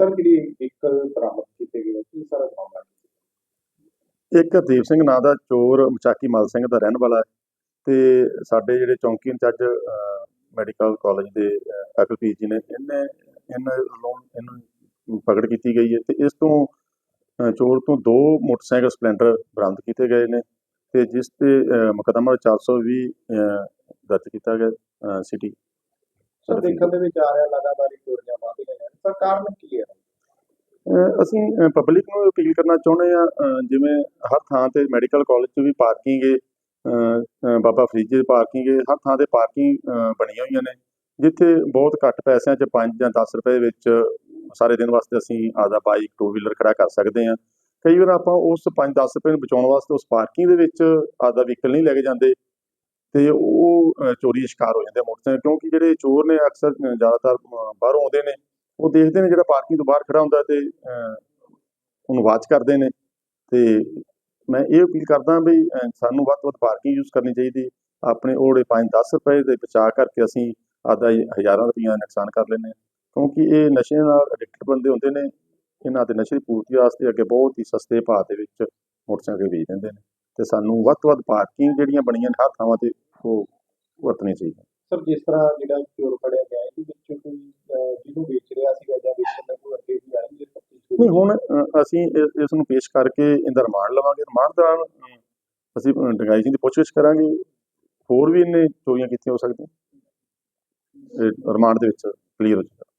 Sir ਜਿਹੜੀ vehicle ਬਰਾਮਦ ਕੀਤੇ ਗਏ ਕੀ ਸਾਰਾ ਮਾਮਲਾ? ਇੱਕ ਹਰਦੀਪ ਸਿੰਘ ਨਾਂ ਦਾ ਚੋਰ ਮਚਾਕੀ ਮਲ ਸਿੰਘ ਦਾ ਰਹਿਣ ਵਾਲਾ ਹੈ ਤੇ ਸਾਡੇ ਜਿਹੜੇ ਚੌਂਕੀ ਇੰਚਾਰਜ ਮੈਡੀਕਲ ਕਾਲਜ ਦੇ ਫੈਕਲਟੀ ਜੀ ਨੇ ਇਹਨੇ ਇਹਨਾਂ ਵੱਲੋਂ ਇਹਨੂੰ ਪਕੜ ਕੀਤੀ ਗਈ ਹੈ ਤੇ ਇਸ ਤੋਂ ਚੋਰ ਤੋਂ ਦੋ ਮੋਟਰਸਾਈਕਲ ਸਪਲੈਂਡਰ ਬਰਾਮਦ ਕੀਤੇ ਗਏ ਨੇ ਤੇ ਜਿਸ ਤੇ ਮੁਕੱਦਮਾ 420 ਅ, ਦਰਜ ਕੀਤਾ ਗਿਆ ਸਿਟੀ ਸਰ ਦੇਖਣ ਦੇ ਵਿੱਚ ਆ ਰਿਹਾ ਲਗਾਤਾਰ ਹੀ ਚੋਰੀਆਂ ਵੱਧ ਰਹੀਆਂ ਨੇ ਕਾਰਨ ਕੀ ਹੈ? ਅਸੀਂ ਪਬਲਿਕ ਨੂੰ ਅਪੀਲ ਕਰਨਾ ਚਾਹੁੰਦੇ ਆ ਜਿਵੇਂ ਹਰ ਥਾਂ ਤੇ ਮੈਡੀਕਲ ਕਾਲਜ 'ਚ ਵੀ ਪਾਰਕਿੰਗ ਹੈ ਅਹ, ਬਾਬਾ ਫਰੀਦ ਦੀ ਪਾਰਕਿੰਗ ਹੈ ਹਰ ਥਾਂ ਤੇ ਪਾਰਕਿੰਗ ਬਣੀਆਂ ਹੋਈਆਂ ਨੇ ਜਿੱਥੇ ਬਹੁਤ ਘੱਟ ਪੈਸਿਆਂ 'ਚ 5 ਜਾਂ 10 ਰੁਪਏ ਵਿੱਚ ਸਾਰੇ ਦਿਨ ਵਾਸਤੇ ਅਸੀਂ ਆਪਦਾ ਬਾਈਕ ਟੂ ਵੀਲਰ ਖੜਾ ਕਰ ਸਕਦੇ ਹਾਂ। ਕਈ ਵਾਰ ਆਪਾਂ ਉਸ 5-10 ਰੁਪਏ ਨੂੰ ਬਚਾਉਣ ਵਾਸਤੇ ਉਸ ਪਾਰਕਿੰਗ ਦੇ ਵਿੱਚ ਆਪਦਾ ਵਹੀਕਲ ਨਹੀਂ ਲੈ ਕੇ ਜਾਂਦੇ ਤੇ ਉਹ ਚੋਰੀ ਸ਼ਿਕਾਰ ਹੋ ਜਾਂਦੇ ਮੋਟਰਸਾਈਕਲ ਕਿਉਂਕਿ ਜਿਹੜੇ ਚੋਰ ਨੇ ਅਕਸਰ ਜ਼ਿਆਦਾਤਰ ਅਹ, ਬਾਹਰੋਂ ਆਉਂਦੇ ਨੇ ਉਹ ਦੇਖਦੇ ਨੇ ਜਿਹੜਾ ਪਾਰਕਿੰਗ ਤੋਂ ਬਾਹਰ ਖੜਾ ਹੁੰਦਾ ਤੇ ਉਹਨੂੰ ਵਾਚ ਕਰਦੇ ਨੇ। ਤੇ ਮੈਂ ਇਹ ਅਪੀਲ ਕਰਦਾ ਵੀ ਸਾਨੂੰ ਵੱਧ ਤੋਂ ਵੱਧ ਪਾਰਕਿੰਗ ਯੂਜ਼ ਕਰਨੀ ਚਾਹੀਦੀ। ਆਪਣੇ ਉਹੜੇ 5-10 ਰੁਪਏ ਦੇ ਬਚਾ ਕਰਕੇ ਅਸੀਂ ਆਦਾ ਹਜ਼ਾਰਾਂ ਰੁਪਈਆ ਨੁਕਸਾਨ ਕਰ ਲੈਂਦੇ ਹਾਂ। ਕਿਉਂਕਿ ਇਹ ਨਸ਼ੇ ਨਾਲ ਐਡਿਕਟਡ ਬੰਦੇ ਹੁੰਦੇ ਨੇ, ਇਹਨਾਂ ਦੇ ਨਸ਼ੇ ਦੀ ਪੂਰਤੀ ਵਾਸਤੇ ਅੱਗੇ ਬਹੁਤ ਹੀ ਸਸਤੇ ਭਾਅ ਦੇ ਵਿੱਚ ਮੋਟਰਸਾਈਕਲ ਵੇਚ ਦਿੰਦੇ ਨੇ। ਤੇ ਸਾਨੂੰ ਵੱਧ ਤੋਂ ਵੱਧ ਪਾਰਕਿੰਗ ਜਿਹੜੀਆਂ ਬਣੀਆਂ ਨੇ ਹਰ ਥਾਵਾਂ ਤੇ, ਉਹ ਵਰਤਣੀ ਚਾਹੀਦੀ ਸਰ, ਜਿਸ ਤਰ੍ਹਾਂ ਜਿਹੜਾ ਚੋਰ ਫੜਿਆ ਗਿਆ, ਇਹਦੇ ਵਿੱਚ ਕੋਈ ਜਿਹਨੂੰ ਵੇਚ ਰਿਹਾ ਸੀਗਾ ਜਾਂ ਵੇਚਣ ਦਾ ਕੋਈ ਅੱਗੇ ਵੀ ਆਏਗੇ ਨਹੀਂ ਹੁਣ ਅਸੀਂ ਇਸ ਨੂੰ ਪੇਸ਼ ਕਰਕੇ ਇਹਦਾ ਰਿਮਾਂਡ ਲਵਾਂਗੇ। ਰਿਮਾਂਡ ਦੌਰਾਨ ਅ, ਅਸੀਂ ਅ, ਡੰਗਾਈ ਸਿੰਘ ਦੀ ਪੁੱਛਗਿੱਛ ਕਰਾਂਗੇ। ਹੋਰ ਵੀ ਇਹਨੇ ਚੋਰੀਆਂ ਕੀਤੀਆਂ ਹੋ ਸਕਦੀਆਂ। ਰਿਮਾਂਡ ਦੇ ਵਿੱਚ ਕਲੀਅਰ ਹੋ ਜਾਏਗਾ।